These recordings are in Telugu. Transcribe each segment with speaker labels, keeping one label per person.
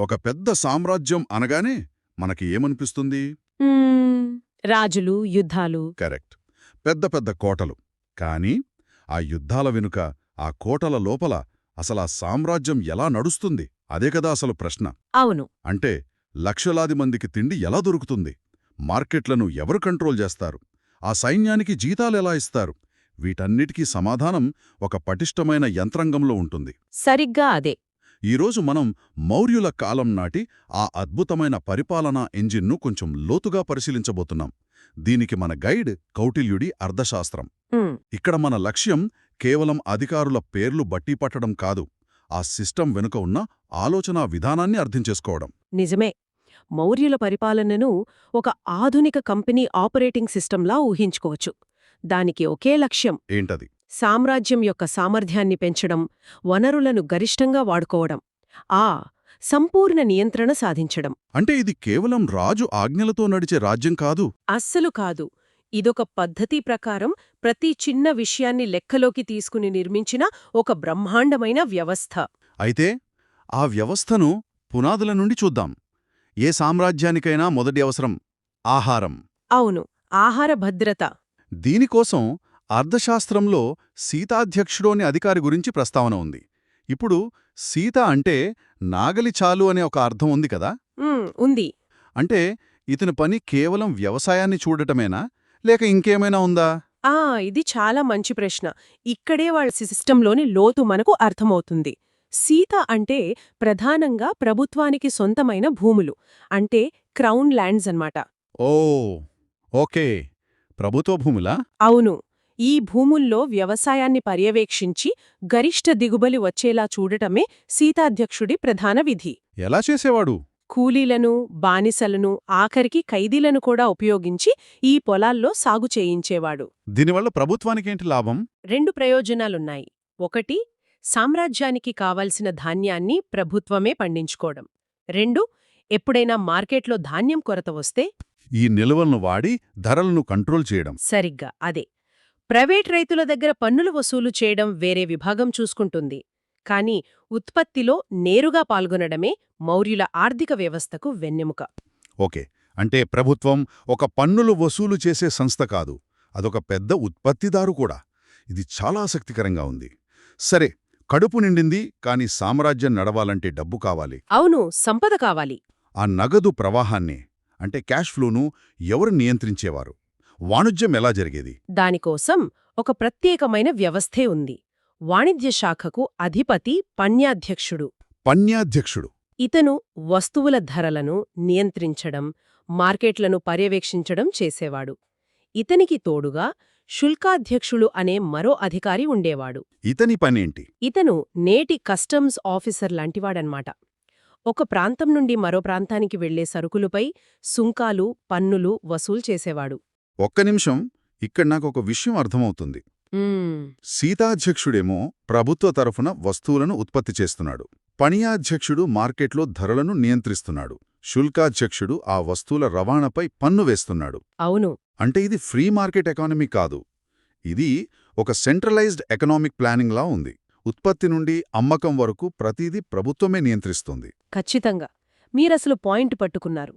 Speaker 1: ఒక పెద్ద సామ్రాజ్యం అనగానే మనకి ఏమనిపిస్తుంది?
Speaker 2: రాజులు యుద్ధాలు.
Speaker 1: కరెక్ట్. పెద్ద పెద్ద కోటలు. కానీ ఆ యుద్ధాల వెనుక ఆ కోటల లోపల అసలా సామ్రాజ్యం ఎలా నడుస్తుంది? అదే కదా అసలు ప్రశ్న.
Speaker 2: అవును.
Speaker 1: అంటే లక్షలాది మందికి తిండి ఎలా దొరుకుతుంది? మార్కెట్లను ఎవరు కంట్రోల్ చేస్తారు? ఆ సైన్యానికి జీతాలెలా ఇస్తారు? వీటన్నిటికీ సమాధానం ఒక పటిష్టమైన యంత్రాంగంలో ఉంటుంది.
Speaker 2: సరిగ్గా అదే.
Speaker 1: ఈరోజు మనం మౌర్యుల కాలం నాటి ఆ అద్భుతమైన పరిపాలనా ఎంజిన్ను కొంచెం లోతుగా పరిశీలించబోతున్నాం. దీనికి మన గైడ్ కౌటిల్యుడి అర్థశాస్త్రం. ఇక్కడ మన లక్ష్యం కేవలం అధికారుల పేర్లు బట్టి పట్టడం కాదు ఆ సిస్టం వెనుక ఉన్న ఆలోచనా విధానాన్ని అర్థం చేసుకోవడం.
Speaker 2: నిజమే. మౌర్యుల పరిపాలనను ఒక ఆధునిక కంపెనీ ఆపరేటింగ్ సిస్టంలా ఊహించుకోవచ్చు. దానికి ఒకే లక్ష్యం.
Speaker 1: ఏంటది?
Speaker 2: సామ్రాజ్యం యొక్క సామర్థ్యాన్ని పెంచడం వనరులను గరిష్టంగా వాడుకోవడం ఆ సంపూర్ణ నియంత్రణ సాధించడం.
Speaker 1: అంటే ఇది కేవలం రాజు ఆజ్ఞలతో నడిచే రాజ్యం కాదు?
Speaker 2: అస్సలు కాదు. ఇదొక పద్ధతి ప్రకారం ప్రతి చిన్న విషయాన్ని లెక్కలోకి తీసుకుని నిర్మించిన ఒక బ్రహ్మాండమైన వ్యవస్థ.
Speaker 1: అయితే ఆ వ్యవస్థను పునాదుల నుండి చూద్దాం. ఏ సామ్రాజ్యానికైనా మొదటి అవసరం ఆహారం.
Speaker 2: అవును ఆహార భద్రత.
Speaker 1: దీనికోసం అర్థశాస్త్రంలో సీతాధ్యక్షుడు అనే అధికారి గురించి ప్రస్తావన ఉంది. ఇప్పుడు సీత అంటే నాగలి చాలు అనే ఒక అర్థం ఉంది కదా?
Speaker 2: ఉంది.
Speaker 1: అంటే ఇతని పని కేవలం వ్యవసాయాన్ని చూడటమేనా? లేక ఇంకేమైనా ఉందా?
Speaker 2: ఆ ఇది చాలా మంచి ప్రశ్న. ఇక్కడే వాళ్ళ సిస్టంలోని లోతు మనకు అర్థమవుతుంది. సీత అంటే ప్రధానంగా ప్రభుత్వానికి సొంతమైన భూములు అంటే క్రౌన్ ల్యాండ్స్ అన్నమాట.
Speaker 1: Oh okay. ప్రభుత్వ భూములా?
Speaker 2: అవును. ఈ భూముల్లో వ్యవసాయాన్ని పర్యవేక్షించి గరిష్ట దిగుబడి వచ్చేలా చూడటమే సీతాధ్యక్షుడి ప్రధాన విధి.
Speaker 1: ఎలా చేసేవాడు?
Speaker 2: కూలీలను బానిసలను ఆఖరికి ఖైదీలను కూడా ఉపయోగించి ఈ పొలాల్లో సాగు చేయించేవాడు.
Speaker 1: దీనివల్ల ప్రభుత్వానికేంటి లాభం?
Speaker 2: రెండు ప్రయోజనాలున్నాయి. ఒకటి సామ్రాజ్యానికి కావలసిన ధాన్యాన్ని ప్రభుత్వమే పండించుకోవడం. రెండు ఎప్పుడైనా మార్కెట్లో ధాన్యం కొరత వస్తే?
Speaker 1: ఈ నిల్వలను వాడి ధరలను కంట్రోల్ చేయడం.
Speaker 2: సరిగ్గా అదే. ప్రైవేట్ రైతుల దగ్గర పన్నులు వసూలు చేయడం వేరే విభాగం చూసుకుంటుంది. కాని ఉత్పత్తిలో నేరుగా పాల్గొనడమే మౌర్యుల ఆర్థిక వ్యవస్థకు వెన్నెముక.
Speaker 1: ఓకే. అంటే ప్రభుత్వం ఒక పన్నులు వసూలు చేసే సంస్థ కాదు. అదొక పెద్ద ఉత్పత్తిదారు కూడా. ఇది చాలా ఆసక్తికరంగా ఉంది. సరే కడుపు నిండింది కాని సామ్రాజ్యం నడవాలంటే డబ్బు కావాలి.
Speaker 2: అవును సంపద కావాలి.
Speaker 1: ఆ నగదు ప్రవాహాన్ని అంటే క్యాష్ ఫ్లోను ఎవరు నియంత్రించేవారు? వాణిజ్యం ఎలా జరిగేది?
Speaker 2: దానికోసం ఒక ప్రత్యేకమైన వ్యవస్థే ఉంది. వాణిజ్య శాఖకు అధిపతి పణ్యాధ్యక్షుడు
Speaker 1: పన్యాధ్యక్షుడు.
Speaker 2: ఇతను వస్తువుల ధరలను నియంత్రించడం మార్కెట్లను పర్యవేక్షించడం చేసేవాడు. ఇతనికి తోడుగా శుల్కాధ్యక్షులు అనే మరో అధికారి ఉండేవాడు.
Speaker 1: ఇతని పనేంటి?
Speaker 2: ఇతను నేటి కస్టమ్స్ ఆఫీసర్ లాంటివాడన్మాట. ఒక ప్రాంతం నుండి మరో ప్రాంతానికి వెళ్ళే సరుకులపై సుంకాలు పన్నులు వసూలు చేసేవాడు.
Speaker 1: ఒక్క నిమిషం ఇక్కడ నాకు ఒక విషయం అర్థమవుతుంది. సీతాధ్యక్షుడేమో ప్రభుత్వ తరఫున వస్తువులను ఉత్పత్తి చేస్తున్నాడు. పణియాధ్యక్షుడు మార్కెట్లో ధరలను నియంత్రిస్తున్నాడు. శుల్కాధ్యక్షుడు ఆ వస్తువుల రవాణాపై పన్ను వేస్తున్నాడు.
Speaker 2: అవును.
Speaker 1: అంటే ఇది ఫ్రీ మార్కెట్ ఎకానమీ కాదు. ఇది ఒక సెంట్రలైజ్డ్ ఎకనామిక్ ప్లానింగ్లా ఉంది. ఉత్పత్తి నుండి అమ్మకం వరకు ప్రతిదీ ప్రభుత్వమే నియంత్రిస్తుంది.
Speaker 2: ఖచ్చితంగా. మీరసలు పాయింట్ పట్టుకున్నారు.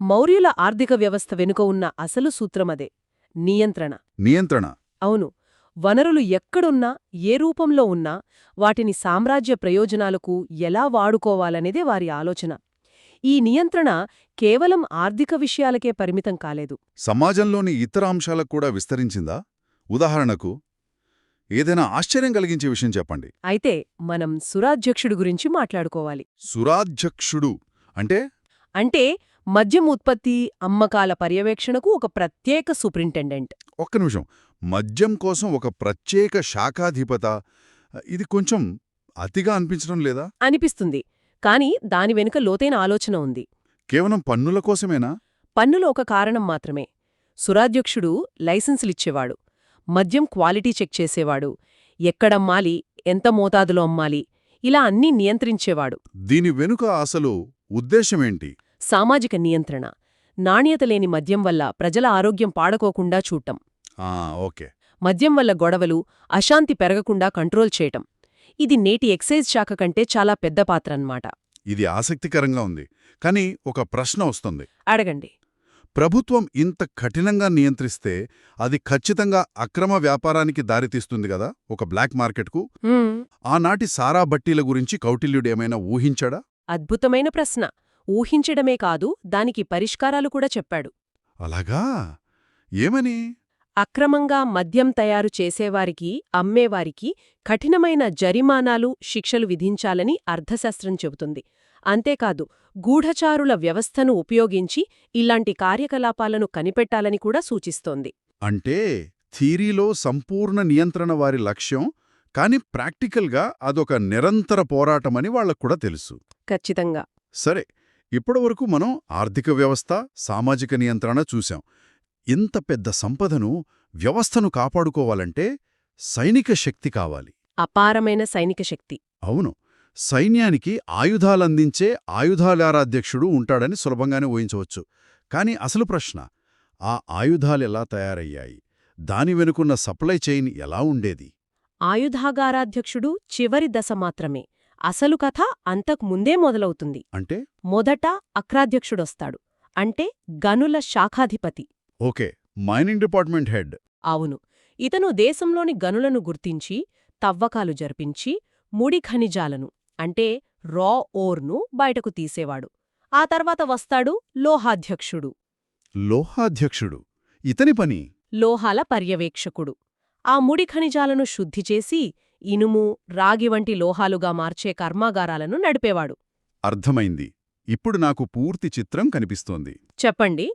Speaker 2: మౌర్యుల ఆర్థిక వ్యవస్థ వెనుక ఉన్న అసలు సూత్రమదే నియంత్రణ.
Speaker 1: నియంత్రణ.
Speaker 2: అవును వనరులు ఎక్కడున్నా ఏ రూపంలో ఉన్నా వాటిని సామ్రాజ్య ప్రయోజనాలకు ఎలా వాడుకోవాలనేదే వారి ఆలోచన. ఈ నియంత్రణ కేవలం ఆర్థిక విషయాలకే పరిమితం కాలేదు.
Speaker 1: సమాజంలోని ఇతర అంశాలకు కూడా విస్తరించిందా? ఉదాహరణకు ఏదైనా ఆశ్చర్యం కలిగించే విషయం చెప్పండి.
Speaker 2: అయితే మనం సురాధ్యక్షుడి గురించి మాట్లాడుకోవాలి.
Speaker 1: సురాధ్యక్షుడు అంటే?
Speaker 2: అంటే మద్యం ఉత్పత్తి అమ్మకాల పర్యవేక్షణకు ఒక ప్రత్యేక సూపరింటెండెంట్.
Speaker 1: ఒక్క నిమిషం. మద్యం కోసం ఒక ప్రత్యేక శాఖాధిపత ఇది కొంచెం అతిగా అనిపించడం లేదా?
Speaker 2: అనిపిస్తుంది. కాని దాని వెనుక లోతైన ఆలోచన ఉంది.
Speaker 1: కేవలం పన్నుల కోసమేనా?
Speaker 2: పన్నులు ఒక కారణం మాత్రమే. సురాధ్యక్షుడు లైసెన్సులిచ్చేవాడు. మద్యం క్వాలిటీ చెక్ చేసేవాడు. ఎక్కడమ్మాలి ఎంత మోతాదులో అమ్మాలి? ఇలా అన్నీ నియంత్రించేవాడు.
Speaker 1: దీని వెనుక అసలు ఉద్దేశమేంటి
Speaker 2: సామాజిక నియంత్రణ. నాణ్యత లేని మద్యం వల్ల ప్రజల ఆరోగ్యం పాడకోకుండా చూడటం.
Speaker 1: ఆ ఓకే.
Speaker 2: మద్యం వల్ల గొడవలు అశాంతి పెరగకుండా కంట్రోల్ చేయటం. ఇది నేటి ఎక్సైజ్ శాఖ కంటే చాలా పెద్ద పాత్ర అన్నమాట.
Speaker 1: ఇది ఆసక్తికరంగా ఉంది. కానీ ఒక ప్రశ్న వస్తుంది.
Speaker 2: అడగండి.
Speaker 1: ప్రభుత్వం ఇంత కఠినంగా నియంత్రిస్తే అది ఖచ్చితంగా అక్రమ వ్యాపారానికి దారితీస్తుంది కదా ఒక బ్లాక్ మార్కెట్కు. ఆనాటి సారా బట్టీల గురించి కౌటిల్యుడేమైనా ఊహించాడా?
Speaker 2: అద్భుతమైన ప్రశ్న. ఊహించడమే కాదు దానికి పరిష్కారాలు కూడా చెప్పాడు.
Speaker 1: అలాగా? ఏమని?
Speaker 2: అక్రమంగా మద్యం తయారు చేసేవారికి అమ్మేవారికి కఠినమైన జరిమానాలు శిక్షలు విధించాలని అర్థశాస్త్రం చెబుతుంది. అంతేకాదు గూఢచారుల వ్యవస్థను ఉపయోగించి ఇలాంటి కార్యకలాపాలను కనిపెట్టాలని కూడా సూచిస్తోంది.
Speaker 1: అంటే థీరీలో సంపూర్ణ నియంత్రణ వారి లక్ష్యం కాని ప్రాక్టికల్గా అదొక నిరంతర పోరాటమని వాళ్ళకు కూడా తెలుసు.
Speaker 2: ఖచ్చితంగా.
Speaker 1: సరే ఇప్పటివరకు మనం ఆర్థిక వ్యవస్థ సామాజిక నియంత్రణ చూశాం. ఇంత పెద్ద సంపదను వ్యవస్థను కాపాడుకోవాలంటే సైనిక శక్తి కావాలి.
Speaker 2: అపారమైన సైనిక శక్తి.
Speaker 1: అవును. సైన్యానికి ఆయుధాలందించే ఆయుధాలారాధ్యక్షుడు ఉంటాడని సులభంగానే ఊహించవచ్చు. కాని అసలు ప్రశ్న ఆ ఆయుధాలెలా తయారయ్యాయి? దాని వెనుకున్న సప్లై చైన్ ఎలా ఉండేది?
Speaker 2: ఆయుధాగారాధ్యక్షుడు చివరి దశ మాత్రమే. అసలు కథ అంతకు ముందే మొదలవుతుంది.
Speaker 1: అంటే?
Speaker 2: మొదట అక్రాధ్యక్షుడొస్తాడు. అంటే గనుల శాఖాధిపతి.
Speaker 1: ఓకే. Mining department head.
Speaker 2: అవును. ఇతను దేశంలోని గనులను గుర్తించి తవ్వకాలు జరిపించి ముడి ఖనిజాలను అంటే రా ఓర్ను బయటకు తీసేవాడు. ఆ తర్వాత వస్తాడు లోహాధ్యక్షుడు.
Speaker 1: లోహాధ్యక్షుడు. ఇతని పని?
Speaker 2: లోహాల పర్యవేక్షకుడు. ఆ ముడి ఖనిజాలను శుద్ధి చేసి ఇనుము రాగి వంటి లోహాలుగా మార్చే కర్మాగారాలను నడిపేవాడు.
Speaker 1: అర్థమైంది. ఇప్పుడు నాకు పూర్తి చిత్రం కనిపిస్తోంది.
Speaker 2: చెప్పండి.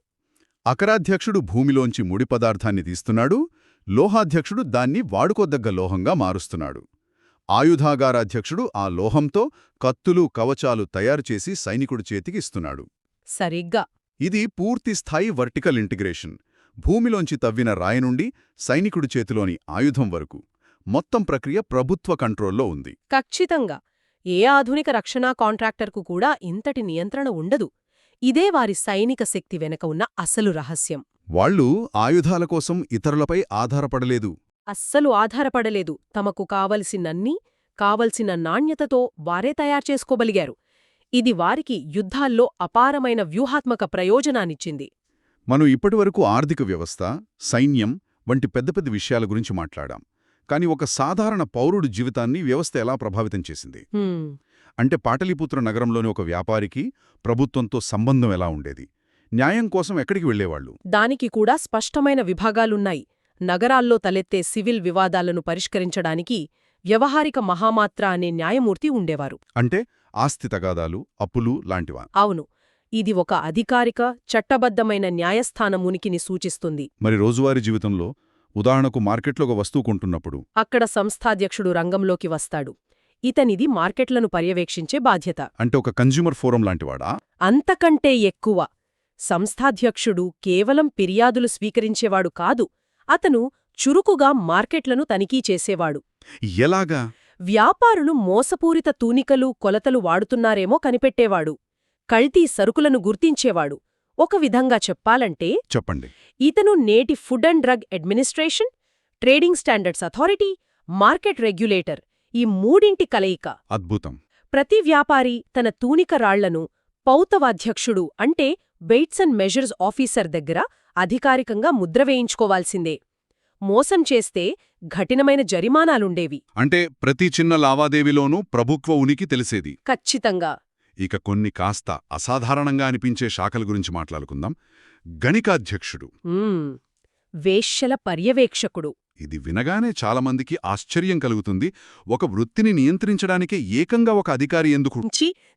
Speaker 1: అకరాధ్యక్షుడు భూమిలోంచి ముడి పదార్థాన్ని తీస్తున్నాడు. లోహాధ్యక్షుడు దాన్ని వాడుకోదగ్గ లోహంగా మారుస్తున్నాడు. ఆయుధాగారాధ్యక్షుడు ఆ లోహంతో కత్తులు కవచాలు తయారుచేసి సైనికుడి చేతికి ఇస్తున్నాడు.
Speaker 2: సరిగ్గా.
Speaker 1: ఇది పూర్తిస్థాయి వర్టికల్ ఇంటిగ్రేషన్. భూమిలోంచి తవ్విన రాయి నుండి సైనికుడి చేతిలోని ఆయుధం వరకు. మొత్తం ప్రక్రియ ప్రభుత్వ కంట్రోల్లో ఉంది.
Speaker 2: ఖచ్చితంగా. ఏ ఆధునిక రక్షణా కాంట్రాక్టర్కు కూడా ఇంతటి నియంత్రణ ఉండదు. ఇదే వారి సైనిక శక్తి వెనక ఉన్న అసలు రహస్యం.
Speaker 1: వాళ్ళు ఆయుధాల కోసం ఇతరులపై ఆధారపడలేదు.
Speaker 2: అస్సలు ఆధారపడలేదు. తమకు కావలసినన్ని కావలసిన నాణ్యతతో వారే తయారుచేసుకోగలిగారు ఇది వారికి యుద్ధాల్లో అపారమైన వ్యూహాత్మక ప్రయోజనాన్నిచ్చింది.
Speaker 1: మనం ఇప్పటివరకు ఆర్థిక వ్యవస్థ సైన్యం వంటి పెద్ద పెద్ద విషయాల గురించి మాట్లాడాం. కాని ఒక సాధారణ పౌరుడి జీవితాన్ని వ్యవస్థ ఎలా ప్రభావితం చేసింది? అంటే పాటలీపుత్ర నగరంలోని ఒక వ్యాపారికి ప్రభుత్వంతో సంబంధం ఎలా ఉండేది? న్యాయం కోసం ఎక్కడికి వెళ్ళేవాళ్ళు
Speaker 2: దానికి కూడా స్పష్టమైన విభాగాలున్నాయి. నగరాల్లో తలెత్తే సివిల్ వివాదాలను పరిష్కరించడానికి వ్యవహారిక మహామాత్ర అనే న్యాయమూర్తి ఉండేవారు.
Speaker 1: అంటే ఆస్తి తగాదాలు అప్పులు లాంటివా?
Speaker 2: అవును. ఇది ఒక అధికారిక చట్టబద్ధమైన న్యాయస్థానం ఉనికిని సూచిస్తుంది.
Speaker 1: మరి రోజువారీ జీవితంలో ఉదాహరణకు మార్కెట్లో ఒక వస్తువు కొంటున్నప్పుడు.
Speaker 2: అక్కడ సంస్థాధ్యక్షుడు రంగంలోకి వస్తాడు. ఇతనిది మార్కెట్లను పర్యవేక్షించే బాధ్యత.
Speaker 1: అంటే ఒక కన్జ్యూమర్ ఫోరం లాంటివాడా?
Speaker 2: అంతకంటే ఎక్కువ. సంస్థాధ్యక్షుడు కేవలం ఫిర్యాదులు స్వీకరించేవాడు కాదు అతను చురుకుగా మార్కెట్లను తనిఖీ చేసేవాడు.
Speaker 1: ఎలాగా?
Speaker 2: వ్యాపారులు మోసపూరిత తూనికలు కొలతలు వాడుతున్నారేమో కనిపెట్టేవాడు. కల్తీ సరుకులను గుర్తించేవాడు. ఒక విధంగా చెప్పాలంటే
Speaker 1: చెప్పండి.
Speaker 2: ఇతను నేటి food and drug administration trading standards authority market regulator ఈ మూడింటి కలయిక.
Speaker 1: అద్భుతం.
Speaker 2: ప్రతి వ్యాపారి తన తూనిక రాళ్ళను పౌతవాధ్యక్షుడు అంటే వెయిట్స్ అండ్ మెజర్స్ ఆఫీసర్ దగ్గర అధికారికంగా ముద్ర వేయించుకోవాల్సిందే. మోసం చేస్తే ఘటినమైన జరిమానాలుండేవి.
Speaker 1: అంటే ప్రతి చిన్న లావాదేవీలోనూ ప్రభుత్వ ఉనికి తెలిసేది.
Speaker 2: ఖచ్చితంగా.
Speaker 1: ఇక కొన్ని కాస్త అసాధారణంగా అనిపించే శాఖల గురించి మాట్లాడుకుందాం. గణికాధ్యక్షుడు.
Speaker 2: వేశ్యల పర్యవేక్షకుడు.
Speaker 1: ఇది వినగానే చాలామందికి ఆశ్చర్యం కలుగుతుంది. ఒక వృత్తిని నియంత్రించడానికే ఏకంగా ఒక అధికారి ఎందుకు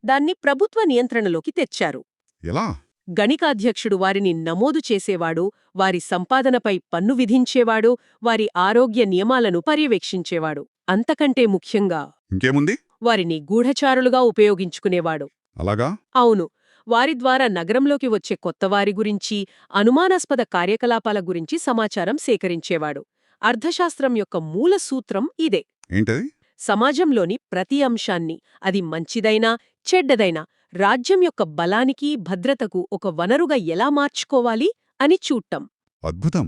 Speaker 2: దాన్ని ప్రభుత్వ నియంత్రణలోకి తెచ్చారు.
Speaker 1: ఎలా?
Speaker 2: గణికాధ్యక్షుడు వారిని నమోదు చేసేవాడు వారి సంపాదనపై పన్ను విధించేవాడు వారి ఆరోగ్య నియమాలను పర్యవేక్షించేవాడు. అంతకంటే ముఖ్యంగా
Speaker 1: ఇంకేముంది?
Speaker 2: వారిని గూఢచారులుగా ఉపయోగించుకునేవాడు.
Speaker 1: అలాగా?
Speaker 2: అవును. వారి ద్వారా నగరంలోకి వచ్చే కొత్తవారి గురించి అనుమానాస్పద కార్యకలాపాల గురించి సమాచారం సేకరించేవాడు. అర్థశాస్త్రం యొక్క మూల సూత్రం ఇదే.
Speaker 1: ఏంటది?
Speaker 2: సమాజంలోని ప్రతి అంశాన్ని అది మంచిదైనా చెడ్డదైనా రాజ్యం యొక్క బలానికి భద్రతకు ఒక వనరుగా ఎలా మార్చుకోవాలి అని చూడటం.
Speaker 1: అద్భుతం.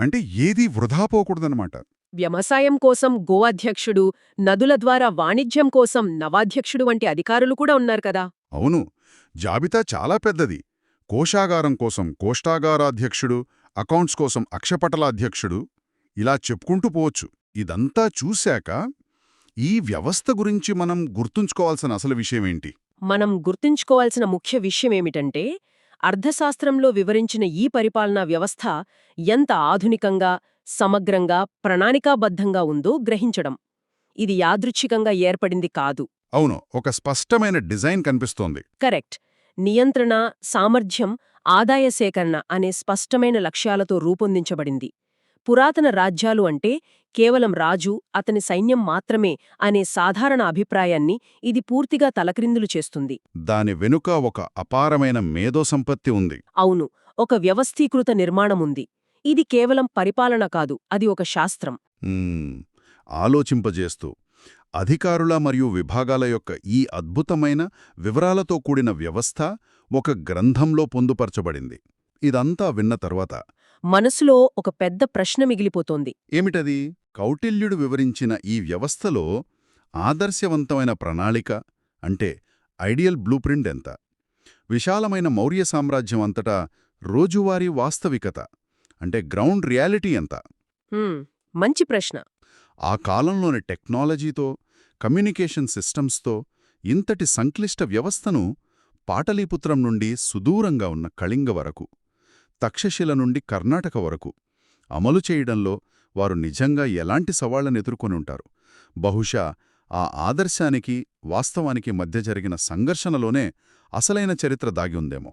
Speaker 1: అంటే ఏదీ వృధా పోకూడదన్నమాట.
Speaker 2: వ్యవసాయం కోసం గో అధ్యక్షుడు నదుల ద్వారా వాణిజ్యం కోసం నవాధ్యక్షుడు వంటి అధికారులు కూడా ఉన్నారు కదా.
Speaker 1: అవును. జాబితా చాలా పెద్దది. కోశాగారం కోసం కోష్టాగారాధ్యక్షుడు అకౌంట్స్ కోసం అక్షపటలాధ్యక్షుడు ఇలా చెప్పుకుంటూ పోవచ్చు. ఇదంతా చూశాక ఈ వ్యవస్థ గురించి మనం గుర్తుంచుకోవాల్సిన అసలు విషయమేంటి
Speaker 2: మనం గుర్తుంచుకోవాల్సిన ముఖ్య విషయమేమిటంటే అర్థశాస్త్రంలో వివరించిన ఈ పరిపాలనా వ్యవస్థ ఎంత ఆధునికంగా సమగ్రంగా ప్రణాళికాబద్ధంగా ఉందో గ్రహించడం. ఇది యాదృచ్ఛికంగా ఏర్పడింది కాదు.
Speaker 1: అవును ఒక స్పష్టమైన డిజైన్ కనిపిస్తోంది.
Speaker 2: కరెక్ట్. నియంత్రణ సామర్థ్యం ఆదాయ సేకరణ అనే స్పష్టమైన లక్ష్యాలతో రూపొందించబడింది. పురాతన రాజ్యాలు అంటే కేవలం రాజు అతని సైన్యం మాత్రమే అనే సాధారణ అభిప్రాయాన్ని ఇది పూర్తిగా తలక్రిందులు చేస్తుంది.
Speaker 1: దాని వెనుక ఒక అపారమైన మేధో సంపత్తి ఉంది.
Speaker 2: అవును ఒక వ్యవస్థీకృత నిర్మాణముంది ఇది కేవలం పరిపాలన కాదు అది ఒక శాస్త్రం.
Speaker 1: ఆలోచింపజేస్తూ అధికారుల మరియు విభాగాల యొక్క ఈ అద్భుతమైన వివరాలతో కూడిన వ్యవస్థ ఒక గ్రంథంలో పొందుపరచబడింది. ఇదంతా విన్న తర్వాత
Speaker 2: మనసులో ఒక పెద్ద ప్రశ్న మిగిలిపోతోంది.
Speaker 1: ఏమిటది? కౌటిల్యుడు వివరించిన ఈ వ్యవస్థలో ఆదర్శవంతమైన ప్రణాళిక అంటే ఐడియల్ బ్లూప్రింట్ ఎంత? విశాలమైన మౌర్య సామ్రాజ్యం అంతటా రోజువారీ వాస్తవికత. అంటే గ్రౌండ్ రియాలిటీ ఎంత?
Speaker 2: మంచి ప్రశ్న.
Speaker 1: ఆ కాలంలోని టెక్నాలజీతో కమ్యూనికేషన్ సిస్టమ్స్తో ఇంతటి సంక్లిష్ట వ్యవస్థను పాటలీపుత్రం నుండి సుదూరంగా ఉన్న కళింగ వరకు తక్షశిల నుండి కర్ణాటక వరకు అమలు చేయడంలో వారు నిజంగా ఎలాంటి సవాళ్ళను ఎదుర్కొని ఉంటారు? బహుశా ఆ ఆదర్శానికి వాస్తవానికి మధ్య జరిగిన సంఘర్షణలోనే అసలైన చరిత్ర దాగి ఉందేమో.